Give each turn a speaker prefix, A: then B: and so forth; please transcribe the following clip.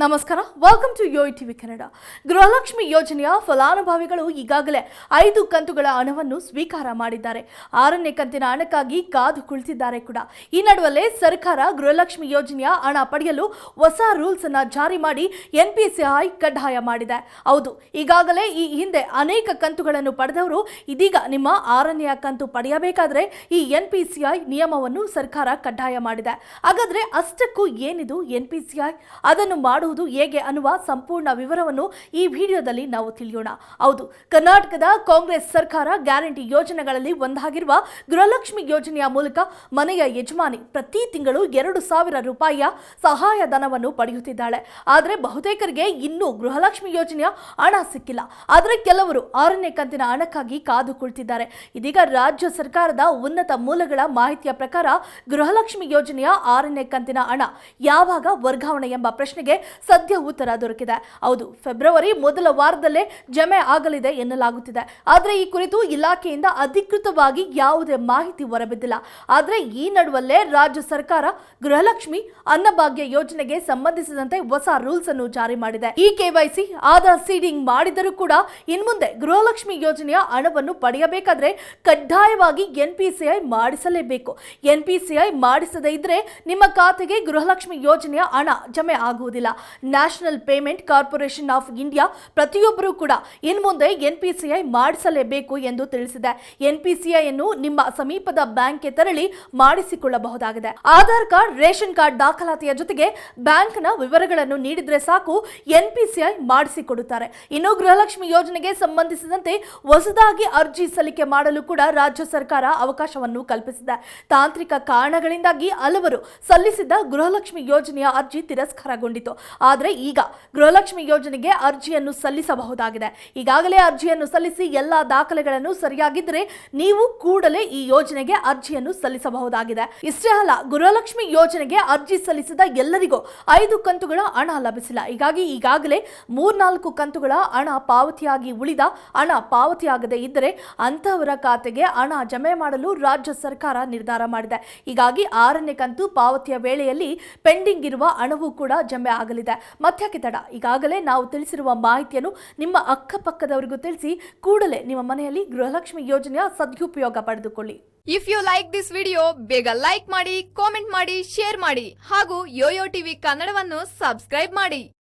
A: ನಮಸ್ಕಾರ welcome to Yo TV Kannada Gruhalakshmi ಯೋಜನೆಯ ಫಲಾನುಭವಿಗಳು ಈಗಾಗಲೇ ಐದು ಕಂತುಗಳ ಹಣವನ್ನು ಸ್ವೀಕಾರ ಮಾಡಿದ್ದಾರೆ. ಆರನೇ ಕಂತಿನ ಹಣಕ್ಕಾಗಿ ಕಾದು ಕುಳಿತಿದ್ದಾರೆ ಕೂಡ. ಈ ನಡುವಲ್ಲೇ ಸರ್ಕಾರ ಗೃಹಲಕ್ಷ್ಮಿ ಯೋಜನೆಯ ಹಣ ಪಡೆಯಲು ಹೊಸ ರೂಲ್ಸ್ ಅನ್ನ ಜಾರಿ ಮಾಡಿ ಎನ್ಪಿಸಿಐ ಕಡ್ಡಾಯ ಮಾಡಿದೆ. ಹೌದು, ಈಗಾಗಲೇ ಈ ಹಿಂದೆ ಅನೇಕ ಕಂತುಗಳನ್ನು ಪಡೆದವರು ಇದೀಗ ನಿಮ್ಮ ಆರನೆಯ ಕಂತು ಪಡೆಯಬೇಕಾದ್ರೆ ಈ ಎನ್ಪಿಸಿಐ ನಿಯಮವನ್ನು ಸರ್ಕಾರ ಕಡ್ಡಾಯ ಮಾಡಿದೆ. ಹಾಗಾದ್ರೆ ಅಷ್ಟಕ್ಕೂ ಏನಿದು ಎನ್ಪಿಸಿಐ ಅದನ್ನು ಮಾಡುವುದು ಹೇಗೆ ಅನ್ನುವ ಸಂಪೂರ್ಣ ವಿವರವನ್ನು ಈ ವಿಡಿಯೋದಲ್ಲಿ ನಾವು ತಿಳಿಯೋಣ. ಹೌದು, ಕರ್ನಾಟಕದ ಕಾಂಗ್ರೆಸ್ ಸರ್ಕಾರ ಗ್ಯಾರಂಟಿ ಯೋಜನೆಗಳಲ್ಲಿ ಒಂದಾಗಿರುವ ಗೃಹಲಕ್ಷ್ಮಿ ಯೋಜನೆಯ ಮೂಲಕ ಮನೆಯ ಯಜಮಾನಿ ಪ್ರತಿ ತಿಂಗಳು ಎರಡು ಸಾವಿರ ರೂಪಾಯಿಯ ಸಹಾಯಧನವನ್ನು ಪಡೆಯುತ್ತಿದ್ದಾಳೆ. ಆದರೆ ಬಹುತೇಕರಿಗೆ ಇನ್ನೂ ಗೃಹಲಕ್ಷ್ಮಿ ಯೋಜನೆಯ ಹಣ ಸಿಕ್ಕಿಲ್ಲ. ಆದರೆ ಕೆಲವರು ಆರನೇ ಕಂತಿನ ಹಣಕ್ಕಾಗಿ ಕಾದು ಕುಳಿತಿದ್ದಾರೆ. ಇದೀಗ ರಾಜ್ಯ ಸರ್ಕಾರದ ಉನ್ನತ ಮೂಲಗಳ ಮಾಹಿತಿಯ ಪ್ರಕಾರ ಗೃಹಲಕ್ಷ್ಮಿ ಯೋಜನೆಯ ಆರನೇ ಕಂತಿನ ಹಣ ಯಾವಾಗ ವರ್ಗಾವಣೆ ಎಂಬ ಪ್ರಶ್ನೆಗೆ ಸದ್ಯ ಉತ್ತರ ದೊರಕಿದೆ. ಹೌದು, ಫೆಬ್ರವರಿ ಮೊದಲ ವಾರದಲ್ಲೇ ಜಮೆ ಆಗಲಿದೆ ಎನ್ನಲಾಗುತ್ತಿದೆ. ಆದರೆ ಈ ಕುರಿತು ಇಲಾಖೆಯಿಂದ ಅಧಿಕೃತವಾಗಿ ಯಾವುದೇ ಮಾಹಿತಿ ಹೊರಬಿದ್ದಿಲ್ಲ. ಆದರೆ ಈ ನಡುವಲ್ಲೇ ರಾಜ್ಯ ಸರ್ಕಾರ ಗೃಹಲಕ್ಷ್ಮಿ ಅನ್ನಭಾಗ್ಯ ಯೋಜನೆಗೆ ಸಂಬಂಧಿಸಿದಂತೆ ಹೊಸ ರೂಲ್ಸ್ ಅನ್ನು ಜಾರಿ ಮಾಡಿದೆ. ಈ ಕೆವೈಸಿ ಆಧಾರ್ ಸೀಡಿಂಗ್ ಮಾಡಿದರೂ ಕೂಡ ಇನ್ಮುಂದೆ ಗೃಹಲಕ್ಷ್ಮಿ ಯೋಜನೆಯ ಹಣವನ್ನು ಪಡೆಯಬೇಕಾದ್ರೆ ಕಡ್ಡಾಯವಾಗಿ ಎನ್ಪಿಸಿಐ ಮಾಡಿಸಲೇಬೇಕು. ಎನ್ಪಿಸಿಐ ಮಾಡಿಸದೇ ಇದ್ರೆ ನಿಮ್ಮ ಖಾತೆಗೆ ಗೃಹಲಕ್ಷ್ಮಿ ಯೋಜನೆಯ ಹಣ ಜಮೆ ಆಗುವುದಿಲ್ಲ. National payment corporation of India ಪ್ರತಿಯೊಬ್ಬರೂ ಕೂಡ ಇನ್ಮುಂದೆ ಎನ್ಪಿಸಿಐ ಮಾಡಿಸಲೇಬೇಕು ಎಂದು ತಿಳಿಸಿದೆ. ಎನ್ಪಿಸಿಐ ಅನ್ನು ನಿಮ್ಮ ಸಮೀಪದ ಬ್ಯಾಂಕ್ಗೆ ತೆರಳಿ ಮಾಡಿಸಿಕೊಳ್ಳಬಹುದಾಗಿದೆ. ಆಧಾರ್ ಕಾರ್ಡ್, ರೇಷನ್ ಕಾರ್ಡ್ ದಾಖಲಾತಿಯ ಜೊತೆಗೆ ಬ್ಯಾಂಕ್ನ ವಿವರಗಳನ್ನು ನೀಡಿದ್ರೆ ಸಾಕು ಎನ್ಪಿಸಿಐ ಮಾಡಿಸಿಕೊಡುತ್ತಾರೆ. ಇನ್ನು ಗೃಹಲಕ್ಷ್ಮಿ ಯೋಜನೆಗೆ ಸಂಬಂಧಿಸಿದಂತೆ ಹೊಸದಾಗಿ ಅರ್ಜಿ ಸಲ್ಲಿಕೆ ಮಾಡಲು ಕೂಡ ರಾಜ್ಯ ಸರ್ಕಾರ ಅವಕಾಶವನ್ನು ಕಲ್ಪಿಸಿದೆ. ತಾಂತ್ರಿಕ ಕಾರಣಗಳಿಂದಾಗಿ ಹಲವರು ಸಲ್ಲಿಸಿದ್ದ ಗೃಹಲಕ್ಷ್ಮಿ ಯೋಜನೆಯ ಅರ್ಜಿ ತಿರಸ್ಕಾರಗೊಂಡಿತು. ಆದರೆ ಈಗ ಗೃಹಲಕ್ಷ್ಮಿ ಯೋಜನೆಗೆ ಅರ್ಜಿಯನ್ನು ಸಲ್ಲಿಸಬಹುದಾಗಿದೆ. ಈಗಾಗಲೇ ಅರ್ಜಿಯನ್ನು ಸಲ್ಲಿಸಿ ಎಲ್ಲ ದಾಖಲೆಗಳನ್ನು ಸರಿಯಾಗಿದ್ದರೆ ನೀವು ಕೂಡಲೇ ಈ ಯೋಜನೆಗೆ ಅರ್ಜಿಯನ್ನು ಸಲ್ಲಿಸಬಹುದಾಗಿದೆ. ಇಷ್ಟೇ ಅಲ್ಲ, ಗೃಹಲಕ್ಷ್ಮಿ ಯೋಜನೆಗೆ ಅರ್ಜಿ ಸಲ್ಲಿಸಿದ ಎಲ್ಲರಿಗೂ ಐದು ಕಂತುಗಳ ಹಣ ಲಭಿಸಿಲ್ಲ. ಹೀಗಾಗಿ ಈಗಾಗಲೇ ಮೂರ್ನಾಲ್ಕು ಕಂತುಗಳ ಹಣ ಪಾವತಿಯಾಗಿ ಉಳಿದ ಹಣ ಪಾವತಿಯಾಗದೇ ಇದ್ದರೆ ಅಂತಹವರ ಖಾತೆಗೆ ಹಣ ಜಮೆ ಮಾಡಲು ರಾಜ್ಯ ಸರ್ಕಾರ ನಿರ್ಧಾರ ಮಾಡಿದೆ. ಹೀಗಾಗಿ ಆರನೇ ಕಂತು ಪಾವತಿಯ ವೇಳೆಯಲ್ಲಿ ಪೆಂಡಿಂಗ್ ಇರುವ ಹಣವೂ ಕೂಡ ಜಮೆ ಆಗಲಿದೆ. ಮತ್ತ್ಯಾಕೆ ತಡ. ಈಗಾಗಲೇ ನಾವು ತಿಳಿಸಿರುವ ಮಾಹಿತಿಯನ್ನು ನಿಮ್ಮ ಅಕ್ಕಪಕ್ಕದವರಿಗೂ ತಿಳಿಸಿ, ಕೂಡಲೇ ನಿಮ್ಮ ಮನೆಯಲ್ಲಿ ಗೃಹಲಕ್ಷ್ಮಿ ಯೋಜನೆಯ ಸದುಪಯೋಗ ಪಡೆದುಕೊಳ್ಳಿ.
B: If you like this video ಬೇಗ ಲೈಕ್ ಮಾಡಿ ಕಾಮೆಂಟ್ ಮಾಡಿ ಶೇರ್ ಮಾಡಿ ಹಾಗೂ ಯೋಯೋ ಟಿವಿ ಕನ್ನಡವನ್ನು ಸಬ್ಸ್ಕ್ರೈಬ್ ಮಾಡಿ.